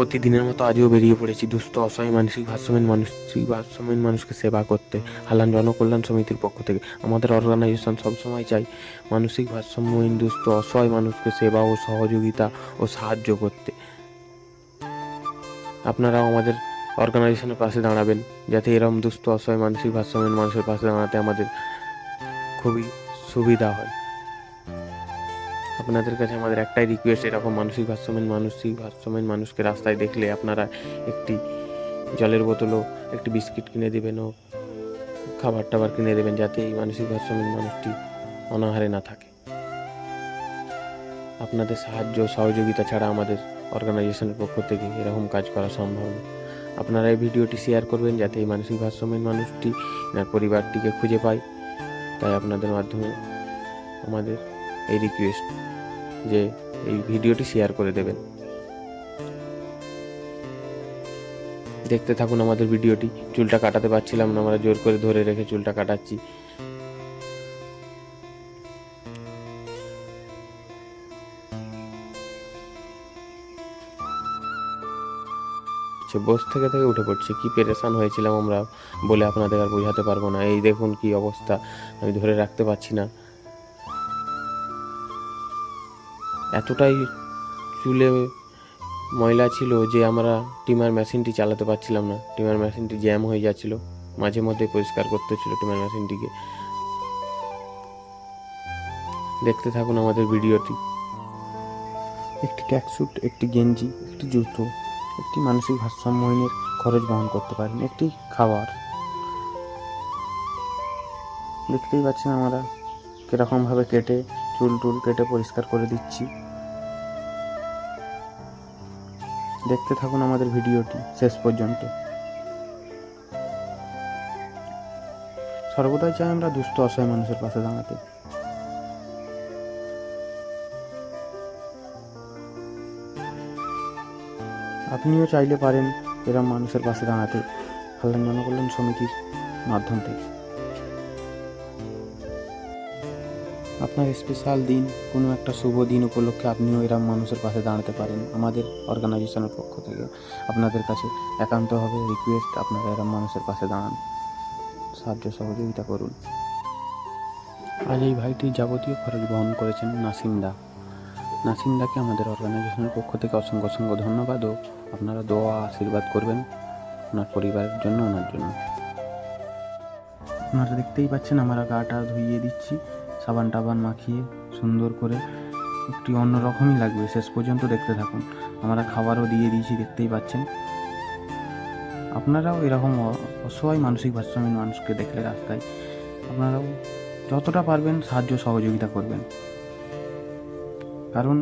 প্রতিদিনের মতো আজও বেরিয়ে পড়েছি। দুস্থ, অসহায় মানসিক ভারসাম্যহীন মানসিক ভারসাম্যহীন মানুষকে সেবা করতে। হালান জনকল্যাণ সমিতির পক্ষ থেকে। আমাদের অর্গানাইজেশন সবসময় চাই মানসিক ভারসাম্যহীন, দুস্থ, অসহায় মানুষকে সেবা ও সহযোগিতা ও সাহায্য করতে। আপনারাও আমাদের অর্গানাইজেশনের পাশে দাঁড়াবেন, যাতে এরকম দুস্থ, অসহায়, মানসিক ভারসাম্যহীন মানুষের পাশে দাঁড়াতে আমাদের খুবই সুবিধা হয়। আপনাদের কাছে আমাদের একটাই রিকোয়েস্ট এরকম মানসিক ভারসাম্যহীন মানসিক ভারসাম্যহীন মানুষকে রাস্তায় দেখলে আপনারা একটি জলের বোতলও, একটি বিস্কিট কিনে দেবেন ও খাবার টাবার কিনে দেবেন যাতে এই মানসিক ভারসাম্যহীন মানুষটি অনাহারে না থাকে। আপনাদের সাহায্য সহযোগিতা ছাড়া আমাদের অর্গানাইজেশনের পক্ষ থেকে এরকম কাজ করা সম্ভব না। আপনারা এই ভিডিওটি শেয়ার করবেন যাতে এই মানসিক ভারসাম্যহীন মানুষটি তার পরিবারটিকে খুঁজে পায়। তাই আপনাদের মাধ্যমে আমাদের এই রিকোয়েস্ট যে এই ভিডিওটি শেয়ার করে দেবেন। দেখতে থাকুন আমাদের ভিডিওটি। চুলটা কাটাতে পারছিলাম না, আমরা জোর করে ধরে রেখে চুলটা কাটাচ্ছি। বস থেকে থেকে উঠে পড়ছে। কি পেরেশান হয়েছিলাম আমরা বলে আপনাদের আর বোঝাতে পারব না। এই দেখুন কি অবস্থা। আমি ধরে রাখতে পারছি না। এতটাই চুলে ময়লা ছিল যে আমরা টিমার মেশিনটি চালাতে পারছিলাম না। টিমার মেশিনটি জ্যাম হয়ে যাচ্ছিল। মাঝে মধ্যে পরিষ্কার করতে হচ্ছিল টিমার মেশিনটিকে। দেখতে থাকুন আমাদের ভিডিওটি। একটি ট্যাক্সুট একটি গেঞ্জি, একটি জুতো, একটি মানসিক ভারসাম্যহীনের খরচ বহন করতে পারেন, একটি খাবার। দেখতেই পাচ্ছেন আমরা কীরকমভাবে কেটে চুল টুল কেটে পরিষ্কার করে দিচ্ছি। দেখতে থাকুন আমাদের ভিডিওটি শেষ পর্যন্ত। সর্বদাই চাই আমরা দুস্থ, অসহায় মানুষের পাশে দাঁড়াতে। আপনিও চাইলে পারেন এরম মানুষের পাশে দাঁড়াতে। কল্যাণ জনকল্যাণ সমিতির মাধ্যম থেকে। আপনার স্পেশাল দিন, কোনো একটা শুভ দিন উপলক্ষে আপনিও এরম মানুষের পাশে দাঁড়াতে পারেন আমাদের অর্গানাইজেশনের পক্ষ থেকে। আপনাদের কাছে একান্তভাবে রিকোয়েস্ট আপনারা এরম মানুষের পাশে দাঁড়ান। সাহায্য সহযোগিতা করুন। আজ এই ভাইটির যাবতীয় খরচ বহন করেছেন নাসিমদা নাসিমদাকে আমাদের অর্গানাইজেশনের পক্ষ থেকে অসংখ্য অসংখ্য ধন্যবাদ ও আপনারা দোয়া আশীর্বাদ করবেন ওনার পরিবারের জন্য, ওনার জন্য। আপনারা দেখতেই পাচ্ছেন, আমরা গাটা ধুইয়ে দিচ্ছি। সাবান টাবান মাখিয়ে সুন্দর করে একটি অন্যরকমই লাগবে। শেষ পর্যন্ত দেখতে থাকুন। আমরা খাবারও দিয়ে দিয়েছি, দেখতেই পাচ্ছেন। আপনারাও এরকম অসহায় মানসিক ভারসাম্যহীন মানুষকে দেখলে রাস্তায় আপনারাও যতটা পারবেন সাহায্য সহযোগিতা করবেন। কারণ